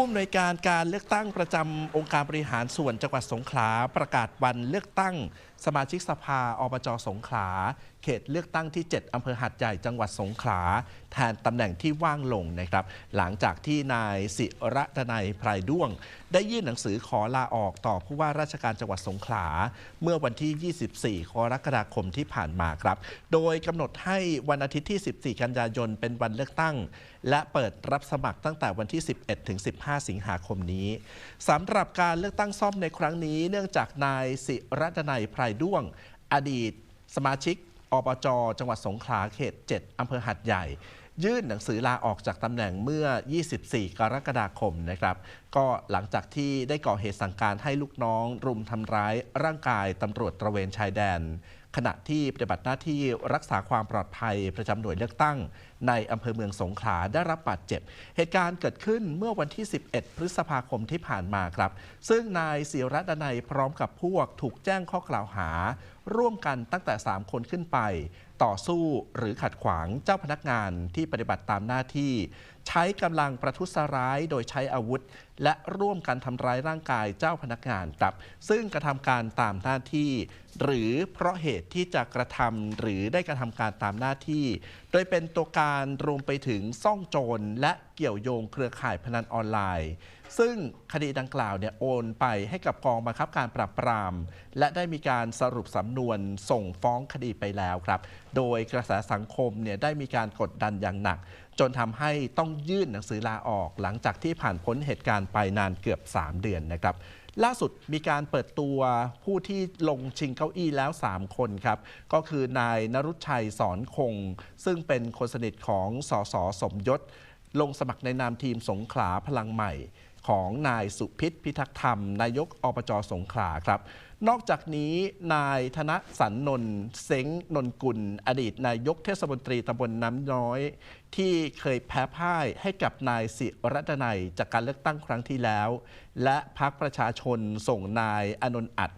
ผู้อำนวยการการเลือกตั้งประจำองค์การบริหารส่วนจังหวัดสงขลาประกาศวันเลือกตั้ง สมาชิกสภาอบจสงขลา เขตเลือกตั้งที่ 7อำเภอหัดใหญ่จังหวัดสงขลา แทนตำแหน่งที่ว่างลงนะครับ หลังจากที่นายศิระดนัยไพรด้วง ได้ยื่นหนังสือขอลาออกต่อผู้ว่าราชการจังหวัดสงขลา เมื่อวันที่ 24กรกฎาคมที่ผ่านมาครับ โดยกำหนดให้วันอาทิตย์ที่ 14 กันยายนเป็นวันเลือกตั้ง และเปิดรับสมัครตั้งแต่วันที่ 11ถึง15 5 สิงหาคมนี้สำหรับการเลือกตั้งซ่อมในครั้งนี้ เนื่องจากนายสิรัตนัยไพรด้วง อดีต สมาชิกอบจจังหวัดสงขลาเขต 7อำเภอหัดใหญ่ ยื่นหนังสือลาออกจากตำแหน่งเมื่อ 24 กรกฎาคมนะครับ ก็หลังจากที่ได้ก่อเหตุสั่งการให้ลูกน้อง รุมทำร้ายร่างกายตำรวจตระเวนชายแดน ขณะที่ปฏิบัติหน้าที่รักษาความปลอดภัยประจำหน่วยเลือกตั้ง ในอำเภอเมืองสงขลาได้รับบาดเจ็บ เหตุการณ์เกิดขึ้นเมื่อวันที่ 11 พฤษภาคมที่ผ่านมาครับ ซึ่งนายศิระดนัยพร้อมกับพวกถูกแจ้งข้อกล่าวหา ร่วมกันตั้งแต่ 3 คนขึ้นไป ต่อสู้หรือขัดขวางเจ้าพนักงานที่ปฏิบัติตามหน้าที่ ใช้กำลังประทุษร้ายโดยใช้อาวุธ และร่วมกันทำร้ายร่างกายเจ้าพนักงานครับ ซึ่งกระทำการตามหน้าที่ หรือเพราะเหตุที่จะกระทำหรือได้กระทำการตามหน้าที่ โดยเป็นตัวการรวมไปถึงซ่องโจรและเกี่ยวโยงเครือข่ายพนันออนไลน์ ซึ่งคดีดังกล่าวเนี่ยโอนไปให้กับกองบังคับการปราบปราม และได้มีการสรุปสำนวนส่งฟ้องคดีไปแล้วครับ โดยกระแสสังคมเนี่ยได้มีการกดดันอย่างหนัก จนทำให้ต้องยื่นหนังสือลาออกหลังจากที่ผ่านพ้นเหตุการณ์ไปนานเกือบ 3 เดือนนะครับ ล่าสุดมีการเปิดตัวผู้ที่ลงชิงเก้าอี้แล้ว 3 คนครับ ก็คือนายนรุชัยสอนคง ซึ่งเป็นคนสนิทของสสสมยศ ลงสมัครในนามทีมสงขลาพลังใหม่ของนายสุพิษพิทักษ์ธรรม นายกอบจสงขลาครับ นอกจากนี้นายธนสันนนเซ้งนนกุล อดีตนายกเทศมนตรีตำบลน้ำน้อย ที่เคยแพ้พ่ายให้กับนายศิรัตนัยจากการเลือกตั้งครั้งที่แล้ว และพักประชาชนส่งนายอนนท์อัด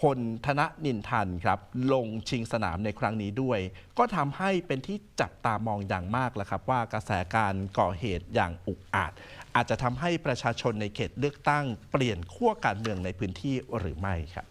พลธนนินทันครับลงชิงสนามในครั้งนี้ด้วย ก็ทำให้เป็นที่จับตามองอย่างมากแล้วครับ ว่ากระแสการก่อเหตุอย่างอุกอาจ อาจจะทำให้ประชาชนในเขตเลือกตั้งเปลี่ยนขั้วการเมืองในพื้นที่หรือไม่ครับ